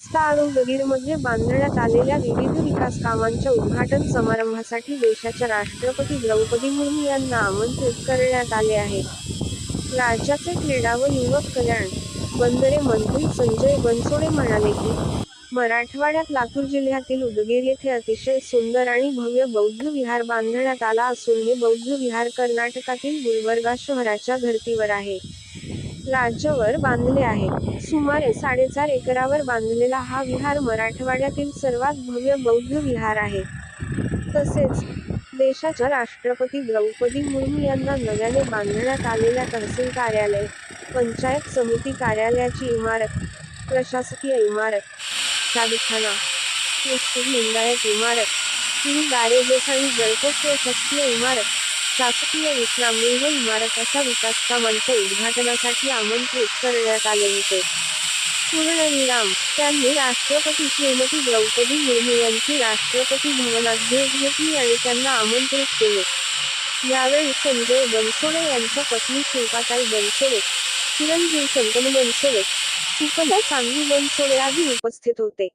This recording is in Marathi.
काळ उदगीरमध्ये म्हणजे बांधण्यात आलेल्या विविध विकास कामांच्या उद्घाटन समारंभासाठी देशाच्या राष्ट्रपती द्रौपदी मुर्मू यांना आमंत्रित करण्यात आले आहे. राज्याचे क्रीडा व युवक कल्याण बंदरे मंत्री संजय बनसोडे म्हणाले की मराठवाड्यात लातूर जिल्ह्यातील उदगीर येथे अतिशय सुंदर आणि भव्य बौद्ध विहार बांधण्यात आला असून हे बौद्ध विहार कर्नाटकातील गुलबर्गा शहराच्या धर्तीवर आहे. राज्यावर बांधले आहे. सुमारे साडेचार एकरावर बांधलेला हा विहार मराठवाड्यातील सर्वात भव्य बौद्ध विहार आहे. तसेच देशाच्या राष्ट्रपती द्रौपदी मुर्मू यांना नव्याने बांधण्यात आलेल्या तहसील कार्यालय पंचायत समिती कार्यालयाची इमारत प्रशासकीय इमारत शादीखाना मुस्लिम लिंगायत इमारत तीन गॅरेजेस आणि जळकोट प्रशासकीय इमारत शासकीय विश्रामगृह इमारत अशा विकास कामांच्या उद्घाटनासाठी आमंत्रित करण्यात आले होते. पूर्णविराम. त्यांनी राष्ट्रपती श्रीमती द्रौपदी मुर्मू यांची राष्ट्रपती भवनात भेट घेतली आणि त्यांना आमंत्रित केले. यावेळी संजय बनसोडे यांच्या पत्नी शिल्पाताई बनसोडे चिरंजीव शंतनू बनसोडे सुकन्या सांगली बनसोडे आदी उपस्थित होते.